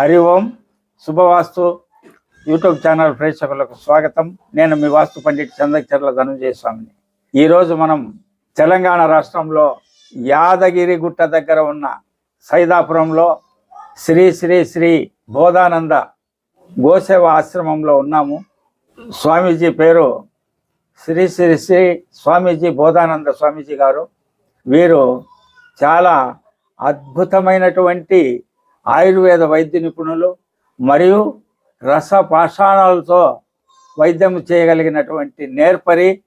Hari Om Shubhavastu YouTube channel ప్రేక్షకులకు స్వాగతం. నేను మీ వాస్తు పండిట్ చందచర్ల ధనుంజయ స్వామిని ఈరోజు మనం తెలంగాణ రాష్ట్రంలో యాదగిరి గుట్ట దగ్గర ఉన్న సైదాపురంలో శ్రీ శ్రీ శ్రీ బోధానంద గోసేవ ఆశ్రమంలో ఉన్నాము. స్వామీజీ పేరు శ్రీ శ్రీ శ్రీ స్వామీజీ బోధానంద స్వామీజీ గారు. వీరు చాలా అద్భుతమైనటువంటి ఆయుర్వేద వైద్య నిపుణులు మరియు రస పాషాణాలతో వైద్యం చేయగలిగినటువంటి నేర్పరి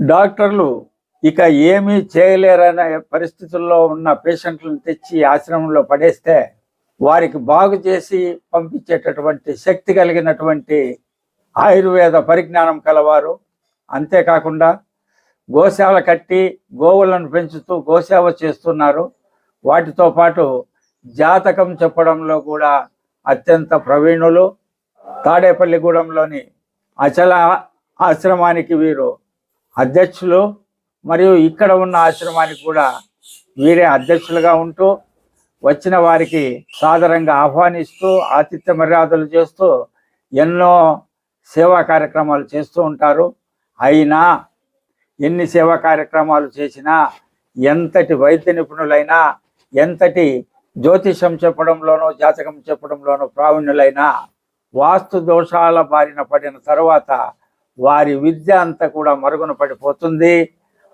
డాక్టర్లు ఇక ఏమీ చేయలేరనే పరిస్థితుల్లో ఉన్న పేషెంట్లను తెచ్చి ఆశ్రమంలో పడేస్తే వారికి బాగు చేసి పంపించేటటువంటి శక్తి కలిగినటువంటి ఆయుర్వేద పరిజ్ఞానం కలవారు. అంతేకాకుండా గోశాల కట్టి గోవులను పెంచుతూ గోసేవ చేస్తున్నారు. వాటితో పాటు జాతకం చెప్పడంలో కూడా అత్యంత ప్రవీణులు. తాడేపల్లిగూడెంలోని అచల ఆశ్రమానికి వీరు అధ్యక్షులు. మరియు ఇక్కడ ఉన్న ఆశ్రమానికి కూడా వీరే అధ్యక్షులుగా ఉంటూ వచ్చిన వారికి సాదరంగా ఆహ్వానిస్తూ ఆతిథ్య మర్యాదలు చేస్తూ ఎన్నో సేవా కార్యక్రమాలు చేస్తూ ఉంటారు. అయినా ఎన్ని సేవా కార్యక్రమాలు చేసినా ఎంతటి వైద్య నిపుణులైనా ఎంతటి జ్యోతిషం చెప్పడంలోనూ జాతకం చెప్పడంలోనూ ప్రావీణ్యులైన వాస్తు దోషాల బారిన పడిన తర్వాత వారి విద్య అంతా కూడా మరుగున పడిపోతుంది.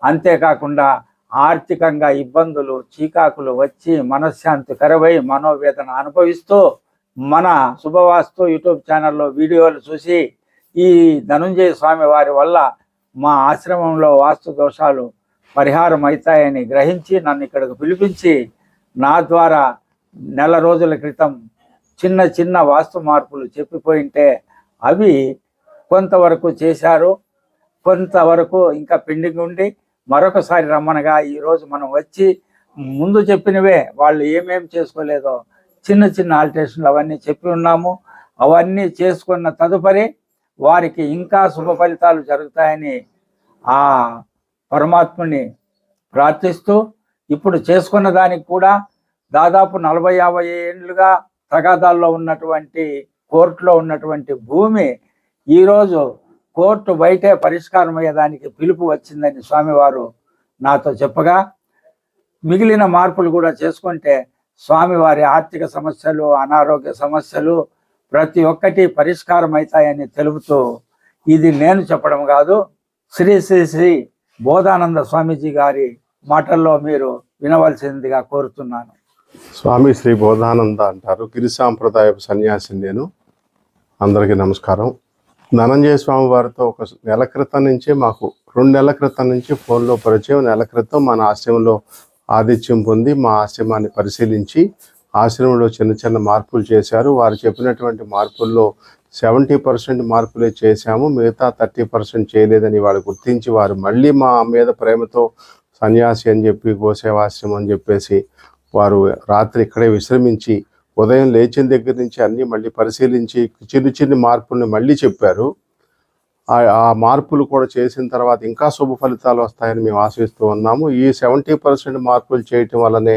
అంతేకాకుండా ఆర్థికంగా ఇబ్బందులు చీకాకులు వచ్చి మనశ్శాంతి కరవై మనోవేదన అనుభవిస్తూ మన శుభవాస్తు యూట్యూబ్ ఛానల్లో వీడియోలు చూసి ఈ ధనుంజయ స్వామి వారి వల్ల మా ఆశ్రమంలో వాస్తు దోషాలు పరిహారం అవుతాయని గ్రహించి నన్ను ఇక్కడికి పిలిపించి నా ద్వారా నెల రోజుల క్రితం చిన్న చిన్న వాస్తు మార్పులు చెప్పిపోయింటే అవి కొంతవరకు చేశారు కొంతవరకు ఇంకా పెండింగ్ ఉండి మరొకసారి రమ్మనగా ఈరోజు మనం వచ్చి ముందు చెప్పినవే వాళ్ళు ఏమేం చేసుకోలేదో చిన్న చిన్న ఆల్టరేషన్లు అవన్నీ చెప్పి ఉన్నాము. అవన్నీ చేసుకున్న తదుపరి వారికి ఇంకా శుభ ఫలితాలు జరుగుతాయని ఆ పరమాత్ముని ప్రార్థిస్తూ ఇప్పుడు చేసుకున్న దానికి కూడా దాదాపు నలభై యాభై ఏళ్ళుగా తగాదాల్లో ఉన్నటువంటి కోర్టులో ఉన్నటువంటి భూమి ఈరోజు కోర్టు బయటే పరిష్కారం అయ్యేదానికి పిలుపు వచ్చిందని స్వామివారు నాతో చెప్పగా మిగిలిన మార్పులు కూడా చేసుకుంటే స్వామివారి ఆర్థిక సమస్యలు అనారోగ్య సమస్యలు ప్రతి ఒక్కటి పరిష్కారం అవుతాయని తెలుపుతూ ఇది నేను చెప్పడం కాదు. శ్రీ శ్రీ శ్రీ బోధానంద స్వామీజీ గారి మాటల్లో మీరు వినవలసిందిగా కోరుతున్నాను. స్వామి శ్రీ బోధానంద అంటారు. గిరి సాంప్రదాయ సన్యాసిని నేను. అందరికీ నమస్కారం. ధనంజయ స్వామి వారితో ఒక నెల క్రితం నుంచి మాకు రెండు నెలల క్రితం నుంచి ఫోన్లో పరిచయం. నెల క్రితం మన ఆశ్రమంలో ఆతిథ్యం పొంది మా ఆశ్రమాన్ని పరిశీలించి ఆశ్రమంలో చిన్న చిన్న మార్పులు చేశారు. వారు చెప్పినటువంటి మార్పుల్లో సెవెంటీ పర్సెంట్ మార్పులే చేశాము. మిగతా థర్టీ పర్సెంట్ చేయలేదని వారు గుర్తించి వారు మళ్ళీ మా మీద ప్రేమతో సన్యాసి అని చెప్పి గోసేవాశ్రమం అని చెప్పేసి వారు రాత్రి ఇక్కడే విశ్రమించి ఉదయం లేచిన దగ్గర నుంచి అన్నీ మళ్ళీ పరిశీలించి చిన్న చిన్న మార్పుల్ని మళ్ళీ చెప్పారు. ఆ- ఆ మార్పులు కూడా చేసిన తర్వాత ఇంకా శుభ ఫలితాలు వస్తాయని మేము ఆశిస్తూ ఉన్నాము. ఈ సెవెంటీ పర్సెంట్ మార్పులు చేయటం వల్లనే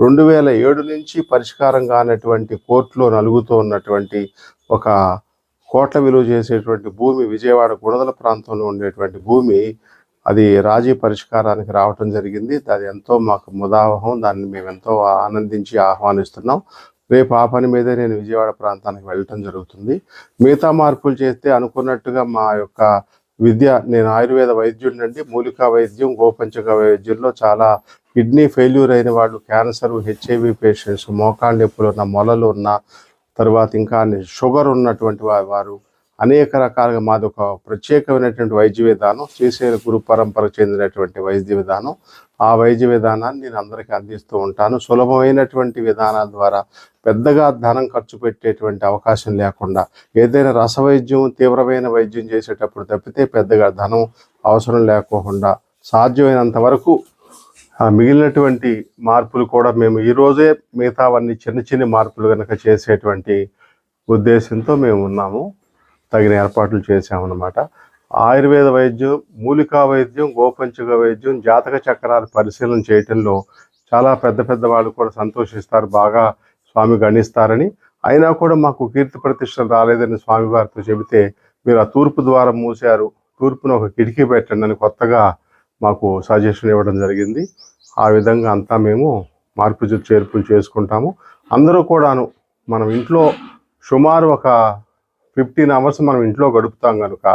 రెండు వేల ఏడు నుంచి పరిష్కారం కానటువంటి కోర్టులో నలుగుతూ ఉన్నటువంటి ఒక కోట్ల విలువ చేసేటువంటి భూమి విజయవాడ గుణదల ప్రాంతంలో ఉండేటువంటి భూమి అది రాజీ పరిష్కారానికి రావటం జరిగింది. అది ఎంతో మాకు ముదావహం దాన్ని మేము ఎంతో ఆనందించి ఆహ్వానిస్తున్నాం. రేపు ఆ పని మీదే నేను విజయవాడ ప్రాంతానికి వెళ్ళటం జరుగుతుంది. మిగతా మార్పులు చేస్తే అనుకున్నట్టుగా మా యొక్క విద్య నేను ఆయుర్వేద వైద్యుడినండి. మూలికా వైద్యం గోపంచక వైద్యంలో చాలా కిడ్నీ ఫెయిల్యూర్ అయిన వాళ్ళు క్యాన్సర్ హెచ్ఐవి పేషెంట్స్ మోకాళ్ళ నొప్పులు ఉన్న మొలలు ఉన్న తర్వాత ఇంకా షుగర్ ఉన్నటువంటి వారు అనేక రకాలుగా మాది ఒక ప్రత్యేకమైనటువంటి వైద్య విధానం శ్రీశైల గురు పరంపరకు చెందినటువంటి వైద్య విధానం. ఆ వైద్య విధానాన్ని నేను అందరికీ అందిస్తూ ఉంటాను. సులభమైనటువంటి విధానాల ద్వారా పెద్దగా ధనం ఖర్చు పెట్టేటువంటి అవకాశం లేకుండా ఏదైనా రసవైద్యం తీవ్రమైన వైద్యం చేసేటప్పుడు తప్పితే పెద్దగా ధనం అవసరం లేకోకుండా సాధ్యమైనంత వరకు మిగిలినటువంటి మార్పులు కూడా మేము ఈరోజే మిగతావన్నీ చిన్న చిన్న మార్పులు కనుక చేసేటువంటి ఉద్దేశంతో మేము ఉన్నాము. తగిన ఏర్పాట్లు చేశామన్నమాట. ఆయుర్వేద వైద్యం మూలికా వైద్యం గోపంచక వైద్యం జాతక చక్రాలు పరిశీలన చేయటంలో చాలా పెద్ద పెద్ద వాళ్ళు కూడా సంతోషిస్తారు బాగా స్వామి గణిస్తారని. అయినా కూడా మాకు కీర్తి ప్రతిష్టలు రాలేదని స్వామివారితో చెబితే మీరు ఆ తూర్పు ద్వారం మూసారు తూర్పున ఒక కిటికీ పెట్టండి అని కొత్తగా మాకు సజెషన్ ఇవ్వడం జరిగింది. ఆ విధంగా అంతా మేము మార్పు చేర్పులు చేసుకుంటాము. అందరూ కూడాను మనం ఇంట్లో సుమారు ఒక ఫిఫ్టీన్ అవర్స్ మనం ఇంట్లో గడుపుతాం కనుక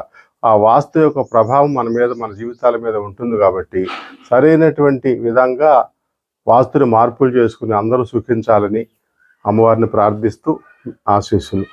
ఆ వాస్తు యొక్క ప్రభావం మన మీద మన జీవితాల మీద ఉంటుంది కాబట్టి సరైనటువంటి విధంగా వాస్తుని మార్పులు చేసుకుని అందరూ సుఖించాలని అమ్మవారిని ప్రార్థిస్తూ ఆశీస్సులు